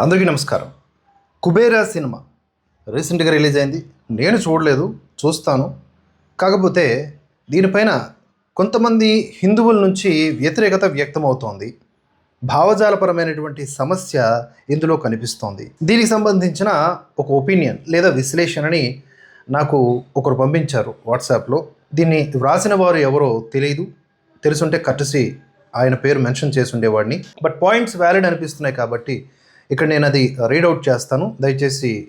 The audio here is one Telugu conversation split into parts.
అందరికీ నమస్కారం. కుబేరా సినిమా రీసెంట్గా రిలీజ్ అయింది. నేను చూడలేదు చూస్తాను. కాకపోతే దీనిపైన కొంతమంది హిందువుల నుంచి వ్యతిరేకత వ్యక్తమవుతోంది. భావజాలపరమైనటువంటి సమస్య ఇందులో కనిపిస్తోంది. దీనికి సంబంధించిన ఒక ఒపీనియన్ లేదా విశ్లేషణని నాకు ఒకరు పంపించారు వాట్సాప్లో. దీన్ని వ్రాసిన వారు ఎవరో తెలియదు తెలుసుంటే కట్టసి ఆయన పేరు మెన్షన్ చేసి ఉండేవాడిని. బట్ పాయింట్స్ వ్యాలిడ్ అనిపిస్తున్నాయి కాబట్టి ఇక్కడ నేను అది రీడౌట్ చేస్తాను. దయచేసి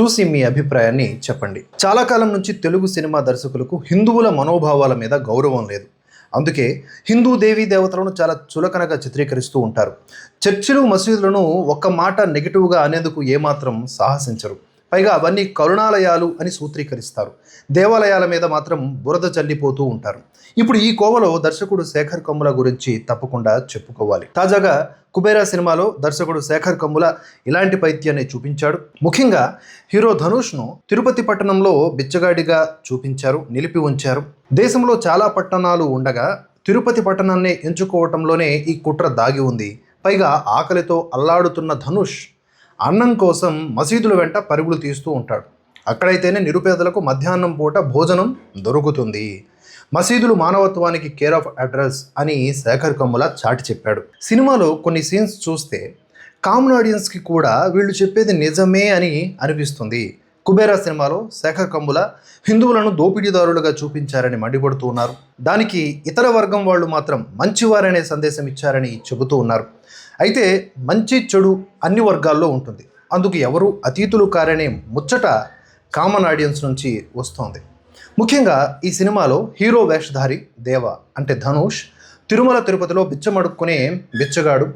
చూసి మీ అభిప్రాయాన్ని చెప్పండి. చాలా కాలం నుంచి తెలుగు సినిమా దర్శకులకు హిందువుల మనోభావాల మీద గౌరవం లేదు. అందుకే హిందూ దేవీ దేవతలను చాలా చులకనగా చిత్రీకరిస్తూ ఉంటారు. చర్చిలు మసీదులను ఒక్క మాట నెగిటివ్గా అనేందుకు ఏమాత్రం సాహసించరు. పైగా అవన్నీ కరుణాలయాలు అని సూత్రీకరిస్తారు. దేవాలయాల మీద మాత్రం బురద చల్లిపోతూ ఉంటారు. ఇప్పుడు ఈ కోవలో దర్శకుడు శేఖర్ కమ్ముల గురించి తప్పకుండా చెప్పుకోవాలి. తాజాగా కుబేరా సినిమాలో దర్శకుడు శేఖర్ కమ్ముల ఇలాంటి పైత్యాన్ని చూపించాడు. ముఖ్యంగా హీరో ధనుష్ను తిరుపతి పట్టణంలో బిచ్చగాడిగా చూపించారు నిలిపి ఉంచారు. దేశంలో చాలా పట్టణాలు ఉండగా తిరుపతి పట్టణాన్ని ఎంచుకోవటంలోనే ఈ కుట్ర దాగి ఉంది. పైగా ఆకలితో అల్లాడుతున్న ధనుష్ అన్నం కోసం మసీదుల వెంట పరుగులు తీస్తూ ఉంటాడు. అక్కడైతేనే నిరుపేదలకు మధ్యాహ్నం పూట భోజనం దొరుకుతుంది. మసీదులు మానవత్వానికి కేర్ ఆఫ్ అడ్రస్ అని శేఖర్ కమ్ముల చాటి చెప్పాడు. సినిమాలో కొన్ని సీన్స్ చూస్తే కామన్ ఆడియన్స్కి కూడా వీళ్ళు చెప్పేది నిజమే అని అనిపిస్తుంది. కుబేరా సినిమాలో శేఖర్ కంబుల హిందువులను దోపిడీదారులుగా చూపించారని మండిపడుతూ ఉన్నారు. దానికి ఇతర వర్గం వాళ్ళు మాత్రం మంచివారనే సందేశం ఇచ్చారని చెబుతూ ఉన్నారు. అయితే మంచి చెడు అన్ని వర్గాల్లో ఉంటుంది. అందుకు ఎవరు అతీతులు కారనే ముచ్చట కామన్ ఆడియన్స్ నుంచి వస్తోంది. ముఖ్యంగా ఈ సినిమాలో హీరో వేషధారి దేవ అంటే ధనుష్ తిరుమల తిరుపతిలో బిచ్చమడుక్కునే బిచ్చగాడు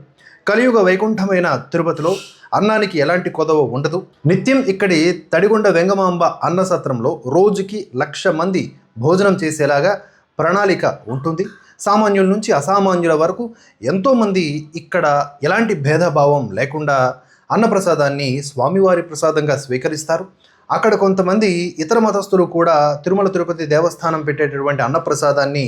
కలియుగ వైకుంఠమైన తిరుపతిలో అన్నానికి ఎలాంటి కొదవ ఉండదు. నిత్యం ఇక్కడి తడిగొండ వెంగమాంబ అన్న సత్రంలో రోజుకి లక్ష మంది భోజనం చేసేలాగా ప్రణాళిక ఉంటుంది. సామాన్యుల నుంచి అసామాన్యుల వరకు ఎంతోమంది ఇక్కడ ఎలాంటి భేదభావం లేకుండా అన్నప్రసాదాన్ని స్వామివారి ప్రసాదంగా స్వీకరిస్తారు. అక్కడ కొంతమంది ఇతర మతస్థులు కూడా తిరుమల తిరుపతి దేవస్థానం పెట్టేటటువంటి అన్నప్రసాదాన్ని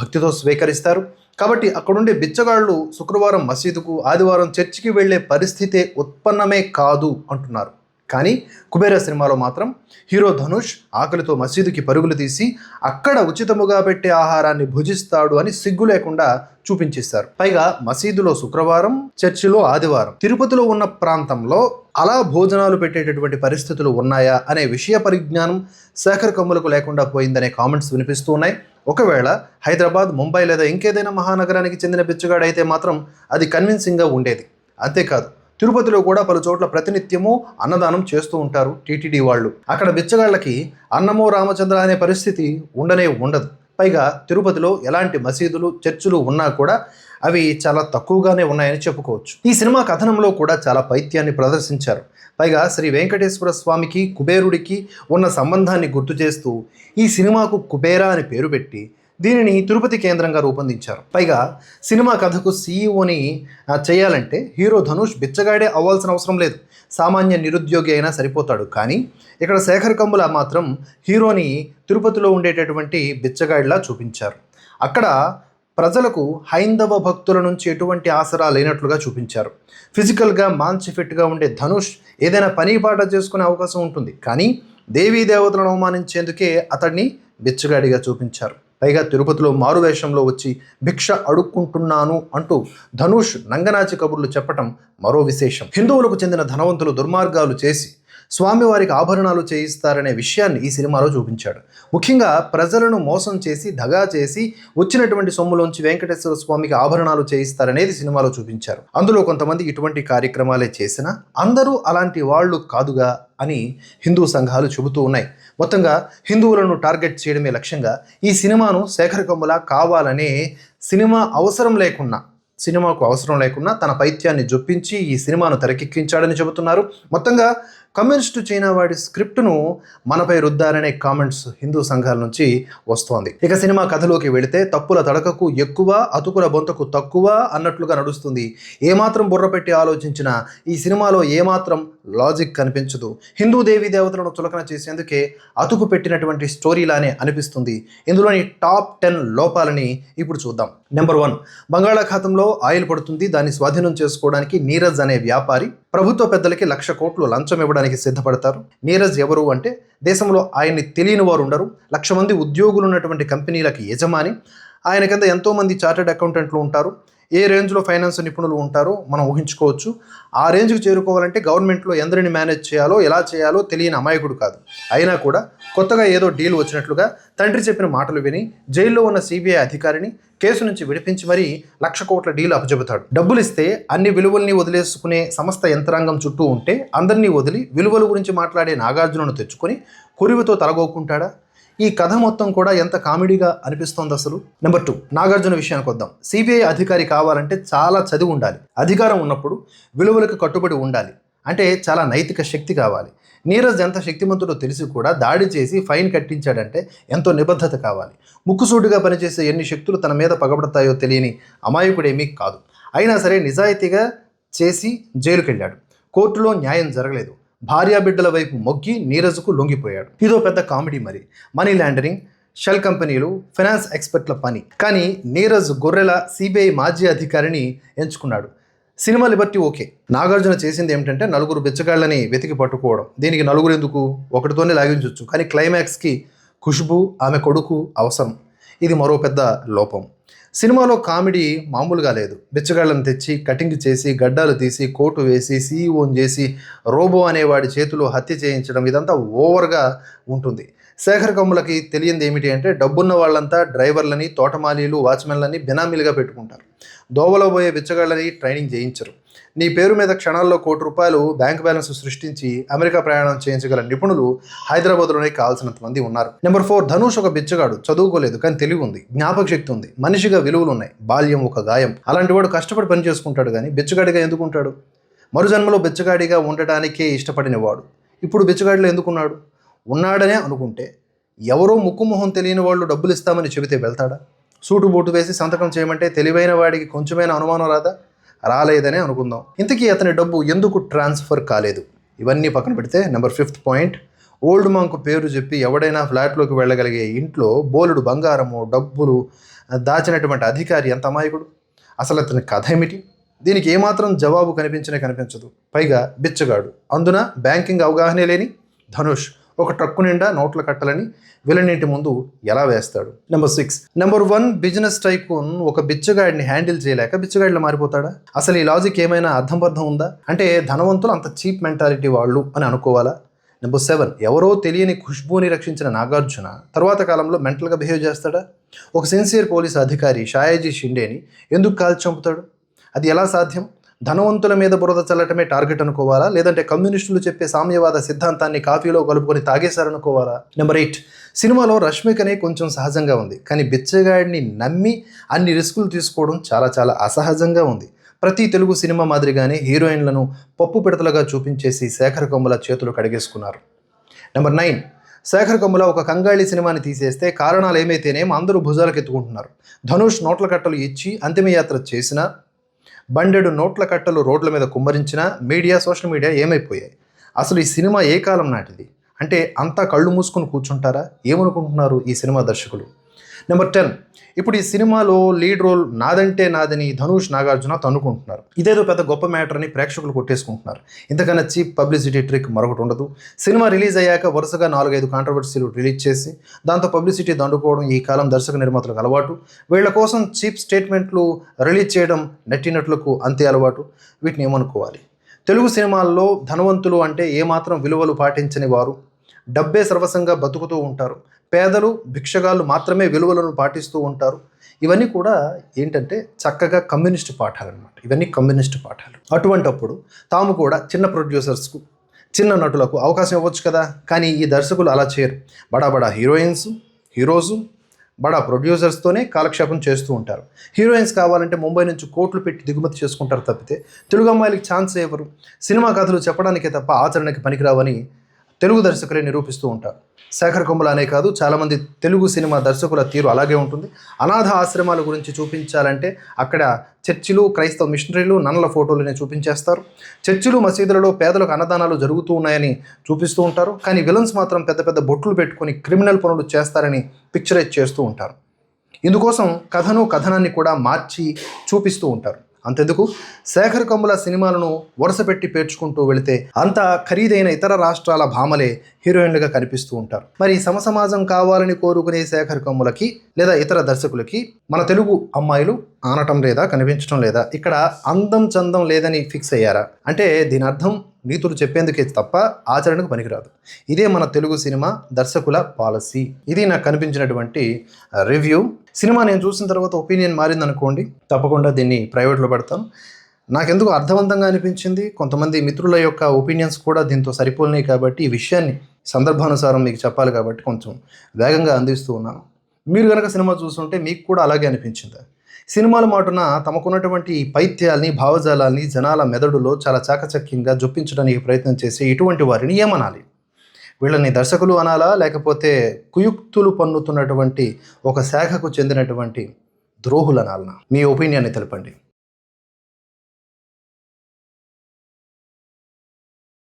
భక్తితో స్వీకరిస్తారు. కాబట్టి అక్కడుండే బిచ్చగాళ్ళు శుక్రవారం మసీదుకు ఆదివారం చర్చికి వెళ్ళే పరిస్థితే ఉత్పన్నమే కాదు అంటున్నారు. కానీ కుబేర సినిమాలో మాత్రం హీరో ధనుష్ ఆకలితో మసీదుకి పరుగులు తీసి అక్కడ ఉచితముగా పెట్టే ఆహారాన్ని భుజిస్తాడు అని సిగ్గు లేకుండా చూపించేశారు. పైగా మసీదులో శుక్రవారం చర్చిలో ఆదివారం. తిరుపతిలో ఉన్న ప్రాంతంలో అలా భోజనాలు పెట్టేటటువంటి పరిస్థితులు ఉన్నాయా అనే విషయ పరిజ్ఞానం శేఖర్ కమ్ములకు లేకుండా పోయిందనే కామెంట్స్ వినిపిస్తూ ఉన్నాయి. ఒకవేళ హైదరాబాద్ ముంబై లేదా ఇంకేదైనా మహానగరానికి చెందిన బిచ్చగాడైతే మాత్రం అది కన్విన్సింగ్గా ఉండేది. అంతేకాదు తిరుపతిలో కూడా పలు చోట్ల ప్రతినిత్యము అన్నదానం చేస్తూ ఉంటారు టీటీడీ వాళ్ళు. అక్కడ బిచ్చగాళ్ళకి అన్నమో రామచంద్ర అనే పరిస్థితి ఉండనే ఉండదు. పైగా తిరుపతిలో ఎలాంటి మసీదులు చర్చిలు ఉన్నా కూడా అవి చాలా తక్కువగానే ఉన్నాయని చెప్పుకోవచ్చు. ఈ సినిమా కథనంలో కూడా చాలా పైత్యాన్ని ప్రదర్శించారు. పైగా శ్రీ వెంకటేశ్వర స్వామికి కుబేరుడికి ఉన్న సంబంధాన్ని గుర్తు చేస్తూ ఈ సినిమాకు కుబేరా అని పేరు పెట్టి దీనిని తిరుపతి కేంద్రంగా రూపొందించారు. పైగా సినిమా కథకు సీఈఓని చేయాలంటే హీరో ధనుష్ బిచ్చగాడే అవ్వాల్సిన అవసరం లేదు. సామాన్య నిరుద్యోగి అయినా సరిపోతాడు. కానీ ఇక్కడ శేఖర్ కమ్ముల మాత్రం హీరోని తిరుపతిలో ఉండేటటువంటి బిచ్చగాడిలా చూపించారు. అక్కడ ప్రజలకు హైందవ భక్తుల నుంచి ఎటువంటి ఆసరా లేనట్లుగా చూపించారు. ఫిజికల్గా మాంచి ఫిట్గా ఉండే ధనుష్ ఏదైనా పని పాట చేసుకునే అవకాశం ఉంటుంది. కానీ దేవీ దేవతలను అవమానించేందుకే అతడిని బిచ్చగాడిగా చూపించారు. పైగా తిరుపతిలో మారువేషంలో వచ్చి భిక్ష అడుక్కుంటున్నాను అంటూ ధనుష్ నంగనాచి కబుర్లు చెప్పటం మరో విశేషం. హిందువులకు చెందిన ధనవంతులు దుర్మార్గాలు చేసి స్వామివారికి ఆభరణాలు చేయిస్తారనే విషయాన్ని ఈ సినిమాలో చూపించాడు. ముఖ్యంగా ప్రజలను మోసం చేసి దగా చేసి వచ్చినటువంటి సొమ్ములోంచి వెంకటేశ్వర స్వామికి ఆభరణాలు చేయిస్తారనేది సినిమాలో చూపించారు. అందులో కొంతమంది ఇటువంటి కార్యక్రమాలే చేసినా అందరూ అలాంటి వాళ్ళు కాదుగా అని హిందూ సంఘాలు చెబుతూ ఉన్నాయి. మొత్తంగా హిందువులను టార్గెట్ చేయడమే లక్ష్యంగా ఈ సినిమాను శేఖర్ కమ్ముల కావాలనే సినిమా అవసరం లేకున్నా సినిమాకు అవసరం లేకున్నా తన పైత్యాన్ని జొప్పించి ఈ సినిమాను తెరకెక్కించాడని చెబుతున్నారు. మొత్తంగా కమ్యూనిస్టు చైనా వాడి స్క్రిప్ట్ను మనపై రుద్దారనే కామెంట్స్ హిందూ సంఘాల నుంచి వస్తోంది. ఇక సినిమా కథలోకి వెళితే తప్పుల తడకకు ఎక్కువ అతుకుల బొంతకు తక్కువ అన్నట్లుగా నడుస్తుంది. ఏమాత్రం బుర్ర పెట్టి ఆలోచించినా ఈ సినిమాలో ఏమాత్రం లాజిక్ కనిపించదు. హిందూ దేవీ దేవతలను చులకన చేసేందుకే అతుకు పెట్టినటువంటి స్టోరీలానే అనిపిస్తుంది. ఇందులోని టాప్ టెన్ లోపాలని ఇప్పుడు చూద్దాం. నెంబర్ వన్ బంగాళాఖాతంలో ఆయిల్ పడుతుంది. దాన్ని స్వాధీనం చేసుకోవడానికి నీరజ్ అనే వ్యాపారి ప్రభుత్వ పెద్దలకి లక్ష కోట్లు లంచం ఇవ్వడానికి సిద్ధపడతారు. నీరజ్ ఎవరు అంటే దేశంలో ఆయన్ని తెలియని వారు ఉండరు. లక్ష మంది ఉద్యోగులు ఉన్నటువంటి కంపెనీలకి యజమాని. ఆయన కింద ఎంతోమంది చార్టెడ్ అకౌంటెంట్లు ఉంటారు. ఏ రేంజ్లో ఫైనాన్స్ నిపుణులు ఉంటారో మనం ఊహించుకోవచ్చు. ఆ రేంజ్కి చేరుకోవాలంటే గవర్నమెంట్లో ఎందరిని మేనేజ్ చేయాలో ఎలా చేయాలో తెలియని అమాయకుడు కాదు. అయినా కూడా కొత్తగా ఏదో డీల్ వచ్చినట్లుగా తండ్రి చెప్పిన మాటలు విని జైల్లో ఉన్న సిబిఐ అధికారిని కేసు నుంచి విడిపించి మరీ లక్ష కోట్ల డీల్ అప్పచెబుతాడు డబ్బులు ఇస్తే అన్ని విలువల్ని వదిలేసుకునే సమస్త యంత్రాంగం చుట్టూ ఉంటే అందరినీ వదిలి విలువల గురించి మాట్లాడే నాగార్జునను తెచ్చుకొని కురివితో తలగోకుంటాడా? ఈ కథ మొత్తం కూడా ఎంత కామెడీగా అనిపిస్తోంది అసలు? నెంబర్ టూ నాగార్జున విషయానికి వద్దాం. సిబిఐ అధికారి కావాలంటే చాలా చదివి ఉండాలి. అధికారం ఉన్నప్పుడు విలువలకు కట్టుబడి ఉండాలి. అంటే చాలా నైతిక శక్తి కావాలి. నీరజ్ ఎంత శక్తిమంతుడో తెలిసి కూడా దాడి చేసి ఫైన్ కట్టించాడంటే ఎంతో నిబద్ధత కావాలి. ముక్కుసూటిగా పనిచేసే ఎన్ని శక్తులు తన మీద పగబడతాయో తెలియని అమాయకుడేమీ కాదు. అయినా సరే నిజాయితీగా చేసి జైలుకెళ్ళాడు. కోర్టులో న్యాయం జరగలేదు. భార్యాబిడ్డల వైపు మొగ్గి నీరజ్కు లొంగిపోయాడు. ఇదో పెద్ద కామెడీ మరి. మనీ లాండరింగ్ షెల్ కంపెనీలు ఫైనాన్స్ ఎక్స్పర్ట్ల పని. కానీ నీరజ్ గొర్రెల సిబిఐ మాజీ అధికారిని ఎంచుకున్నాడు. Cinema Liberty okay. నాగార్జున చేసింది ఏమిటంటే నలుగురు బిచ్చగాళ్ళని వెతికి పట్టుకోవడం. దీనికి నలుగురు ఎందుకు? ఒకటితోనే లాగించవచ్చు కానీ క్లైమాక్స్కి ఖుష్బు ఆమె కొడుకు అవసరం. ఇది మరో పెద్ద లోపం. సినిమాలో కామెడీ మామూలుగా లేదు. బిచ్చగాళ్ళని తెచ్చి కటింగ్ చేసి గడ్డాలు తీసి కోటు వేసి సీఈఓన్ చేసి రోబో అనేవాడి చేతిలో హత్య చేయించడం ఇదంతా ఓవర్గా ఉంటుంది. శేఖర్ కమ్ములకి తెలియంది ఏమిటి అంటే డబ్బున్న వాళ్ళంతా డ్రైవర్లని తోటమాలీలు వాచ్మెన్లని బినామీలుగా పెట్టుకుంటారు. దోవలో పోయే బిచ్చగాళ్ళని ట్రైనింగ్ చేయించరు. నీ పేరు మీద క్షణాల్లో కోటి రూపాయలు బ్యాంక్ బ్యాలెన్స్ సృష్టించి అమెరికా ప్రయాణం చేయించగల నిపుణులు హైదరాబాద్లోనే కావాల్సినంత మంది ఉన్నారు. నెంబర్ ఫోర్ ధనుష్ ఒక బిచ్చగాడు. చదువుకోలేదు కానీ తెలివి ఉంది జ్ఞాపక శక్తి ఉంది. మనిషిగా విలువలు ఉన్నాయి బాల్యం ఒక గాయం. అలాంటి వాడు కష్టపడి పని చేసుకుంటాడు కానీ బిచ్చగాడిగా ఎందుకుంటాడు మరు జన్మలో బిచ్చగాడిగా ఉండటానికే ఇష్టపడినవాడు ఇప్పుడు బిచ్చగాడిలో ఎందుకున్నాడు? ఉన్నాడనే అనుకుంటే ఎవరో ముక్కు మొహం తెలియని వాళ్ళు డబ్బులు ఇస్తామని చెబితే వెళ్తాడా? సూటు బూటు వేసి సంతకం చేయమంటే తెలివైన వాడికి కొంచెమైనా అనుమానం రాదా? రాలేదనే అనుకుందాం. ఇంతకీ అతని డబ్బు ఎందుకు ట్రాన్స్ఫర్ కాలేదు? ఇవన్నీ పక్కన పెడితే number fifth point. Old Monk పేరు చెప్పి ఎవడైనా ఫ్లాట్లోకి వెళ్ళగలిగే ఇంట్లో బోలుడు బంగారము డబ్బులు దాచినటువంటి అధికారి ఎంత అమాయకుడు? అసలు అతని కథ ఏమిటి? దీనికి ఏమాత్రం జవాబు కనిపించనే కనిపించదు. పైగా బిచ్చగాడు. అందున బ్యాంకింగ్ అవగాహనే లేని ధనుష్ ఒక ట్రక్కు నిండా నోట్ల కట్టాలని విలనింటి ముందు ఎలా వేస్తాడు? Number six number one business tycoon ఒక బిచ్చగాడిని హ్యాండిల్ చేయలేక బిచ్చగాడిలో మారిపోతాడా? అసలు ఈ లాజిక్ ఏమైనా అర్థం అర్థం ఉందా? అంటే ధనవంతులు అంత చీప్ మెంటాలిటీ వాళ్ళు అని అనుకోవాలా? నెంబర్ సెవెన్ ఎవరో తెలియని ఖుష్బూని రక్షించిన నాగార్జున తర్వాత కాలంలో మెంటల్గా బిహేవ్ చేస్తాడా? ఒక సిన్సియర్ పోలీస్ అధికారి షాయాజీ షిండేని ఎందుకు కాల్చి చంపుతాడు? అది ఎలా సాధ్యం? ధనవంతుల మీద బురద చల్లటమే టార్గెట్ అనుకోవాలా? లేదంటే కమ్యూనిస్టులు చెప్పే సామ్యవాద సిద్ధాంతాన్ని కాఫీలో కలుపుకొని తాగేశారనుకోవాలా? నెంబర్ ఎయిట్ సినిమాలో రష్మికనే కొంచెం సహజంగా ఉంది. కానీ బిచ్చగాడిని నమ్మి అన్ని రిస్కులు తీసుకోవడం చాలా చాలా అసహజంగా ఉంది. ప్రతి తెలుగు సినిమా మాదిరిగానే హీరోయిన్లను పప్పు పిడతలుగా చూపించేసి శేఖర్ కొమ్మల చేతులు కడిగేసుకున్నారు. నెంబర్ నైన్ శేఖర్ కొమ్మల ఒక కంగాళి సినిమాని తీసేస్తే కారణాలు ఏమైతేనేం అందరూ భుజాలకు ఎత్తుకుంటున్నారు ధనుష్ నోట్ల కట్టలు ఇచ్చి అంతిమయాత్ర చేసినా బండెడు నోట్ల కట్టలు రోడ్ల మీద కుమ్మరించిన మీడియా సోషల్ మీడియా ఏమైపోయాయి? అసలు ఈ సినిమా ఏ కాలం నాటిది? అంటే అంతా కళ్ళు మూసుకొని కూర్చుంటారా? ఏమనుకుంటున్నారు ఈ సినిమా దర్శకులు? నెంబర్ టెన్ ఇప్పుడు ఈ సినిమాలో లీడ్ రోల్ నాదంటే నాదని ధనుష్ నాగార్జున తన్నుకుంటున్నారు. ఇదేదో పెద్ద గొప్ప మ్యాటర్ అని ప్రేక్షకులు కొట్టేసుకుంటున్నారు. ఇంతకన్నా చీప్ పబ్లిసిటీ ట్రిక్ మరొకటి ఉండదు. సినిమా రిలీజ్ అయ్యాక వరుసగా నాలుగైదు కాంట్రవర్సీలు రిలీజ్ చేసి దాంతో పబ్లిసిటీ దండుకోవడం ఈ కాలం దర్శక నిర్మాతలకు అలవాటు. వీళ్ళ కోసం చీప్ స్టేట్మెంట్లు రిలీజ్ చేయడం నెట్టినట్లకు అంతే అలవాటు. వీటిని ఏమనుకోవాలి? తెలుగు సినిమాల్లో ధనవంతులు అంటే ఏమాత్రం విలువలు పాటించని వారు. డబ్బే సర్వసంగా బతుకుతూ ఉంటారు. పేదలు భిక్షగాళ్ళు మాత్రమే విలువలను పాటిస్తూ ఉంటారు. ఇవన్నీ కూడా ఏంటంటే చక్కగా కమ్యూనిస్ట్ పాఠాలు అనమాట ఇవన్నీ కమ్యూనిస్ట్ పాఠాలు. అటువంటప్పుడు తాము కూడా చిన్న ప్రొడ్యూసర్స్కు చిన్న నటులకు అవకాశం ఇవ్వచ్చు కదా? కానీ ఈ దర్శకులు అలా చేయరు. బడా బడా హీరోయిన్స్ హీరోసు బడా ప్రొడ్యూసర్స్తోనే కాలక్షేపం చేస్తూ ఉంటారు. హీరోయిన్స్ కావాలంటే ముంబై నుంచి కోట్లు పెట్టి దిగుమతి చేసుకుంటారు తప్పితే తెలుగు అమ్మాయిలకి ఛాన్స్ ఇవ్వరు సినిమా కథలు చెప్పడానికే తప్ప ఆచరణకి పనికిరావని తెలుగు దర్శకులే నిరూపిస్తూ ఉంటారు. శేఖర్ కొమ్మల అనే కాదు చాలామంది తెలుగు సినిమా దర్శకుల తీరు అలాగే ఉంటుంది. అనాథ ఆశ్రమాల గురించి చూపించాలంటే అక్కడ చర్చిలు క్రైస్తవ మిషనరీలు నన్నల ఫోటోలని చూపించేస్తారు. చర్చిలు మసీదులలో పేదలకు అన్నదానాలు జరుగుతూ ఉన్నాయని చూపిస్తూ ఉంటారు. కానీ విలన్స్ మాత్రం పెద్ద పెద్ద బొట్లు పెట్టుకొని క్రిమినల్ పనులు చేస్తారని పిక్చరైజ్ చేస్తూ ఉంటారు. ఇందుకోసం కథను కథనాన్ని కూడా మార్చి చూపిస్తూ ఉంటారు. అంతెందుకు? శేఖర్ కమ్ముల సినిమాలను వరుసపెట్టి పేర్చుకుంటూ వెళితే అంత ఖరీదైన ఇతర రాష్ట్రాల భామలే హీరోయిన్లుగా కనిపిస్తూ ఉంటారు. మరి సమసమాజం కావాలని కోరుకునే శేఖర్ కమ్ములకి లేదా ఇతర దర్శకులకి మన తెలుగు అమ్మాయిలు ఆనటం లేదా కనిపించడం లేదా? ఇక్కడ అందం చందం లేదని ఫిక్స్ అయ్యారా? అంటే దీని అర్థం నీతులు చెప్పేందుకే తప్ప ఆచరణకు పనికిరాదు. ఇదే మన తెలుగు సినిమా దర్శకుల పాలసీ. ఇది నాకు కనిపించినటువంటి రివ్యూ. సినిమా నేను చూసిన తర్వాత ఒపీనియన్ మారిందనుకోండి తప్పకుండా దీన్ని ప్రైవేట్లో పెడతాను నాకెందుకు అర్థవంతంగా అనిపించింది. కొంతమంది మిత్రుల యొక్క ఒపీనియన్స్ కూడా దీంతో సరిపోలినాయి కాబట్టి ఈ విషయాన్ని సందర్భానుసారం మీకు చెప్పాలి కాబట్టి కొంచెం వేగంగా అందిస్తూ ఉన్నాను. మీరు కనుక సినిమా చూస్తుంటే మీకు కూడా అలాగే అనిపించింది? సినిమాల మాటున తమకున్నటువంటి పైత్యాల్ని భావజాలాల్ని జనాల మెదడులో చాలా చాకచక్యంగా జొప్పించడానికి ప్రయత్నం చేసే ఇటువంటి వారిని ఏమనాలి? వీళ్ళని దర్శకులు అనాలా? లేకపోతే కుయుక్తులు పన్నుతున్నటువంటి ఒక శాఖకు చెందినటువంటి ద్రోహులు అనాలనా మీ ఒపీనియన్ని తెలపండి.